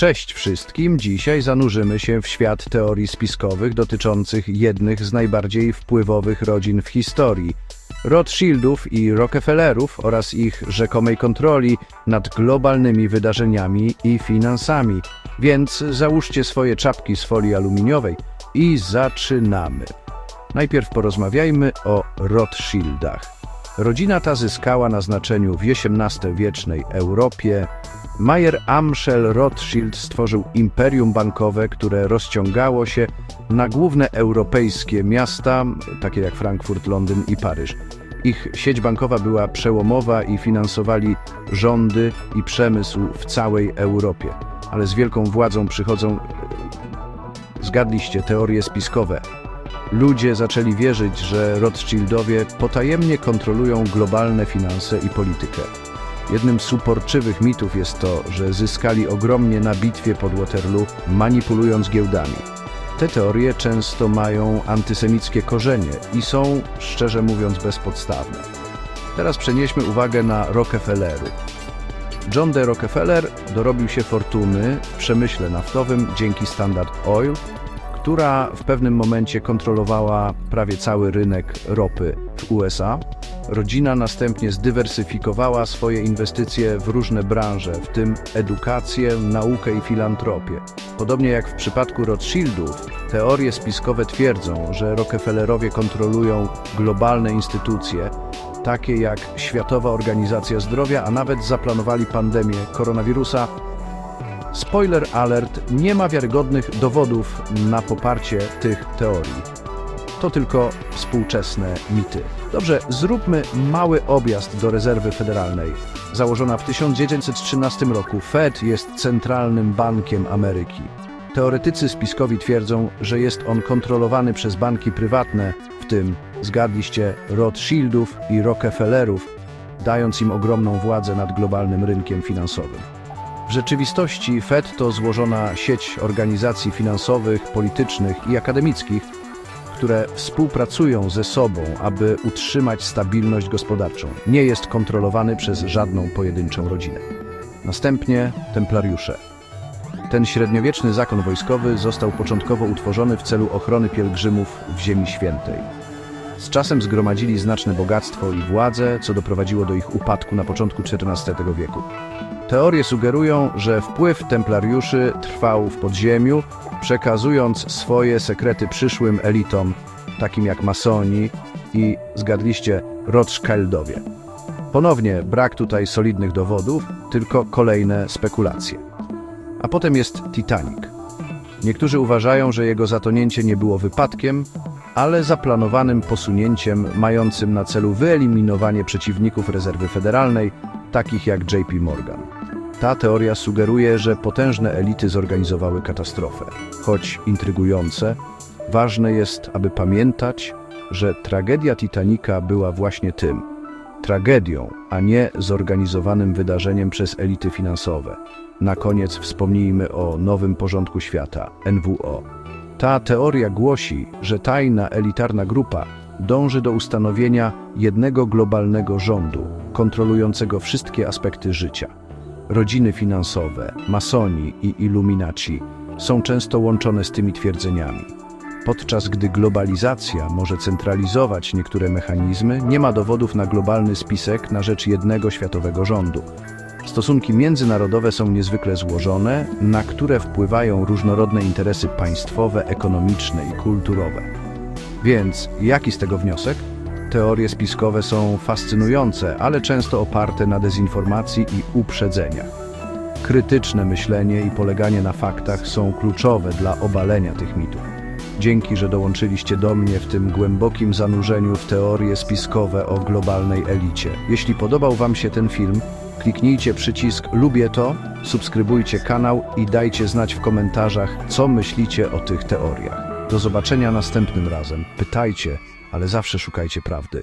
Cześć wszystkim! Dzisiaj zanurzymy się w świat teorii spiskowych dotyczących jednych z najbardziej wpływowych rodzin w historii Rothschildów i Rockefellerów oraz ich rzekomej kontroli nad globalnymi wydarzeniami i finansami. Więc załóżcie swoje czapki z folii aluminiowej i zaczynamy. Najpierw porozmawiajmy o Rothschildach. Rodzina ta zyskała na znaczeniu w XVIII-wiecznej Europie. Mayer Amschel Rothschild stworzył imperium bankowe, które rozciągało się na główne europejskie miasta, takie jak Frankfurt, Londyn i Paryż. Ich sieć bankowa była przełomowa i finansowali rządy i przemysł w całej Europie. Ale z wielką władzą przychodzą, zgadliście, teorie spiskowe. Ludzie zaczęli wierzyć, że Rothschildowie potajemnie kontrolują globalne finanse i politykę. Jednym z uporczywych mitów jest to, że zyskali ogromnie na bitwie pod Waterloo, manipulując giełdami. Te teorie często mają antysemickie korzenie i są, szczerze mówiąc, bezpodstawne. Teraz przenieśmy uwagę na Rockefellerów. John D. Rockefeller dorobił się fortuny w przemyśle naftowym dzięki Standard Oil, która w pewnym momencie kontrolowała prawie cały rynek ropy w USA. Rodzina następnie zdywersyfikowała swoje inwestycje w różne branże, w tym edukację, naukę i filantropię. Podobnie jak w przypadku Rothschildów, teorie spiskowe twierdzą, że Rockefellerowie kontrolują globalne instytucje, takie jak Światowa Organizacja Zdrowia, a nawet zaplanowali pandemię koronawirusa Spoiler alert, nie ma wiarygodnych dowodów na poparcie tych teorii. To tylko współczesne mity. Dobrze, zróbmy mały objazd do rezerwy federalnej. Założona w 1913 roku, Fed jest centralnym bankiem Ameryki. Teoretycy spiskowi twierdzą, że jest on kontrolowany przez banki prywatne, w tym, zgadliście, Rothschildów i Rockefellerów, dając im ogromną władzę nad globalnym rynkiem finansowym. W rzeczywistości Fed to złożona sieć organizacji finansowych, politycznych i akademickich, które współpracują ze sobą, aby utrzymać stabilność gospodarczą. Nie jest kontrolowany przez żadną pojedynczą rodzinę. Następnie templariusze. Ten średniowieczny zakon wojskowy został początkowo utworzony w celu ochrony pielgrzymów w Ziemi Świętej. Z czasem zgromadzili znaczne bogactwo i władzę, co doprowadziło do ich upadku na początku XIV wieku. Teorie sugerują, że wpływ templariuszy trwał w podziemiu, przekazując swoje sekrety przyszłym elitom, takim jak masoni i, zgadliście, Rothschildowie. Ponownie brak tutaj solidnych dowodów, tylko kolejne spekulacje. A potem jest Titanic. Niektórzy uważają, że jego zatonięcie nie było wypadkiem, ale zaplanowanym posunięciem mającym na celu wyeliminowanie przeciwników rezerwy federalnej, takich jak JP Morgan. Ta teoria sugeruje, że potężne elity zorganizowały katastrofę. Choć intrygujące, ważne jest, aby pamiętać, że tragedia Titanica była właśnie tym tragedią, a nie zorganizowanym wydarzeniem przez elity finansowe. Na koniec wspomnijmy o nowym porządku świata NWO. Ta teoria głosi, że tajna elitarna grupa dąży do ustanowienia jednego globalnego rządu, kontrolującego wszystkie aspekty życia. Rodziny finansowe, masoni i iluminaci są często łączone z tymi twierdzeniami. Podczas gdy globalizacja może centralizować niektóre mechanizmy, nie ma dowodów na globalny spisek na rzecz jednego światowego rządu. Stosunki międzynarodowe są niezwykle złożone, na które wpływają różnorodne interesy państwowe, ekonomiczne i kulturowe. Więc jaki z tego wniosek? Teorie spiskowe są fascynujące, ale często oparte na dezinformacji i uprzedzeniach. Krytyczne myślenie i poleganie na faktach są kluczowe dla obalenia tych mitów. Dzięki, że dołączyliście do mnie w tym głębokim zanurzeniu w teorie spiskowe o globalnej elicie. Jeśli podobał Wam się ten film, kliknijcie przycisk Lubię to, subskrybujcie kanał i dajcie znać w komentarzach, co myślicie o tych teoriach. Do zobaczenia następnym razem. Pytajcie, ale zawsze szukajcie prawdy.